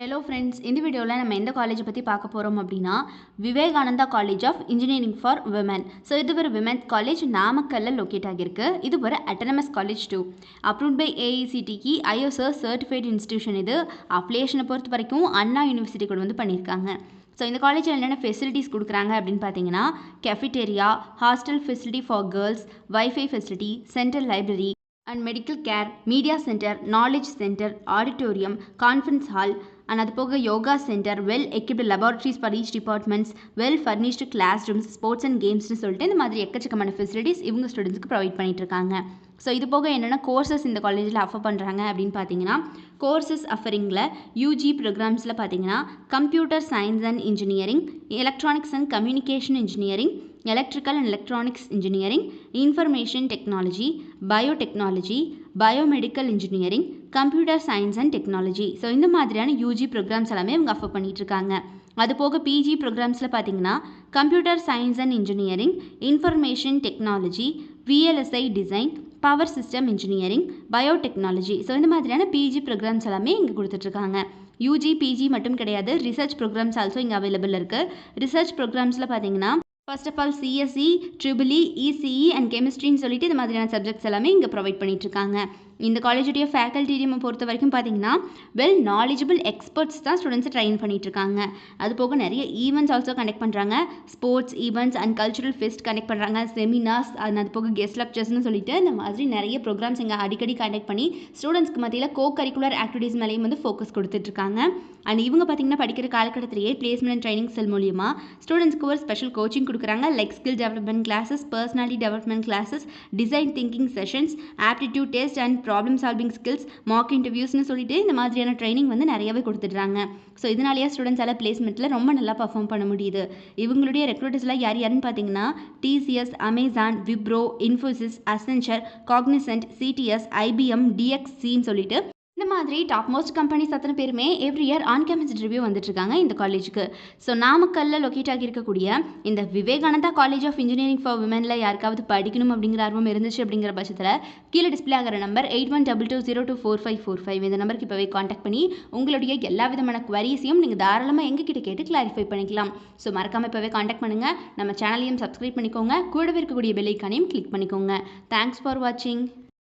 Hello friends இந்த வீடியோவில் நம்ம எந்த காலேஜை பற்றி பார்க்க போகிறோம் அப்படின்னா Vivekananda college of engineering for women so இது ஒரு விமன் காலேஜ் நாமக்கல்லில் லொக்கேட் ஆகியிருக்கு. இது ஒரு autonomous college to approved by ஏஐசிடிக்கு ISO certified institution இது. அப்ளிகேஷனை பொறுத்த வரைக்கும் அண்ணா யூனிவர்சிட்டி கூட வந்து பண்ணியிருக்காங்க. ஸோ இந்த காலேஜில் என்னென்ன ஃபெசிலிட்டிஸ் கொடுக்குறாங்க அப்படின்னு பார்த்தீங்கன்னா cafeteria hostel facility for girls wifi facility central library and medical care media centre knowledge centre auditorium conference hall and அது போக yoga centre well equipped laboratories for each departments well furnished classrooms sports and கேம்ஸ்னு சொல்லிட்டு இந்த மாதிரி எக்கச்சக்கமான facilities இவங்க ஸ்டூடெண்ட்ஸ்க்கு provide பண்ணிட்டு இருக்காங்க ஸோ இது போக என்னென்ன கோர்சஸ் இந்த காலேஜில் அஃபர் பண்ணுறாங்க அப்படின்னு பார்த்தீங்கன்னா கோர்சஸ் அஃபரிங்கில் யூஜி ப்ரோக்ராம்ஸில் பார்த்தீங்கன்னா computer science and engineering electronics and communication engineering electrical and electronics engineering information technology biotechnology biomedical engineering computer science and technology. So இந்த மாதிரியான யூஜி ப்ரோக்ராம்ஸ் எல்லாமே இவங்க அஃபர் பண்ணிகிட்ருக்காங்க அது போக பிஜி ப்ரோக்ராம்ஸில் பார்த்தீங்கன்னா computer science and engineering information technology VLSI design power system engineering biotechnology so இந்த மாதிரியான பிஜி ப்ரோக்ராம்ஸ் எல்லாமே இங்கே கொடுத்துட்ருக்காங்க யூஜி பிஜி மட்டும் கிடையாது ரிசர்ச் ப்ரோக்ராம்ஸ் ஆல்சோ இங்கே அவைலபிள் இருக்குது ரிசர்ச் ப்ரோக்ராம்ஸில் பார்த்தீங்கன்னா first of all CSE triple E ECE and கெமிஸ்ட்ரின்னு சொல்லிட்டு இந்த மாதிரியான சப்ஜெக்ட்ஸ் எல்லாமே இங்கே ப்ரொவைட் பண்ணிகிட்ருக்காங்க இந்த காலேஜுடைய ஃபேக்கல்ட்டி டீமை பொறுத்த வரைக்கும் பார்த்தீங்கன்னா வெல் நாலேஜபிள் எக்ஸ்பர்ட்ஸ் தான் ஸ்டூடெண்ட்ஸை ட்ரைன் பண்ணிட்டு இருக்காங்க. அது போக நிறைய ஈவெண்ட்ஸ் ஆல்சோ கனெக்ட் பண்ணுறாங்க sports events and cultural fest connect பண்ணுறாங்க செமினார்ஸ் அண்ட் அது போக கெஸ்ட் லெக்சர்ஸ்னு சொல்லிட்டு இந்த மாதிரி நிறைய ப்ரோக்ராம்ஸ் இங்கே அடிக்கடி கண்டக்ட் பண்ணி ஸ்டூடெண்ட்ஸ்க்கு மத்தியில் கோ கரிக்குலர் ஆக்டிவிட்டீஸ் மேலேயும் வந்து ஃபோக்கஸ் கொடுத்துட்ருக்காங்க அண்ட் இவங்க பார்த்தீங்கன்னா படிக்கிற காலகட்டத்திலேயே பிளேஸ்மெண்ட் ட்ரைனிங் செல் மூலியமாக ஸ்டூடெண்ட்ஸ்க்கு ஒரு ஸ்பெஷல் கோச்சிங் கொடுக்குறாங்க. Like skill development classes personality development classes design thinking sessions aptitude test and problem solving skills mock இன்டர்வியூஸ்னு சொல்லிட்டு இந்த மாதிரியான ட்ரைனிங் வந்து நிறையவே கொடுத்துட்றாங்க. ஸோ இதனாலேயே ஸ்டூடெண்ட்ஸால் பிளேஸ்மெண்ட்டில் ரொம்ப நல்லா பர்ஃபார்ம் பண்ண முடியுது. இவங்களுடைய ரெக்ரூட்டர்ஸ்லாம் யார் யாருன்னு பார்த்தீங்கன்னா TCS Amazon Wipro Infosys Accenture Cognizant CTS IBM டிஎக்ஸின்னு சொல்லிட்டு இந்த மாதிரி டாப் மோஸ்ட் கம்பெனிஸ் அத்தனை பேருமே every year on campus review வந்துட்டுருக்காங்க இந்த காலேஜுக்கு ஸோ நாமக்கல்ல லொக்கேட் ஆகியிருக்கக்கூடிய இந்த Vivekananda college of engineering for விமனில் யாருக்காவது படிக்கணும் அப்படிங்கிற ஆர்வம் இருந்துச்சு அப்படிங்கிற பட்சத்தில் கீழே டிஸ்பிளே ஆகிற number eight one double two zero two four five four five இந்த நம்பருக்கு இப்போவே காண்டாக்ட் பண்ணி உங்களுடைய எல்லா விதமான குவரிஸையும் நீங்கள் தாராளமாக எங்ககிட்ட கேட்டு கிளாரிஃபை பண்ணிக்கலாம். ஸோ மறக்காமல் இப்போவே காண்டாக்ட் பண்ணுங்கள் நம்ம சேனலையும் சப்ஸ்கிரைப் பண்ணிக்கோங்க. கூடவே இருக்கக்கூடிய பெல்லைக்கானையும் கிளிக் பண்ணிக்கோங்க. தேங்க்ஸ் ஃபார் வாட்சிங்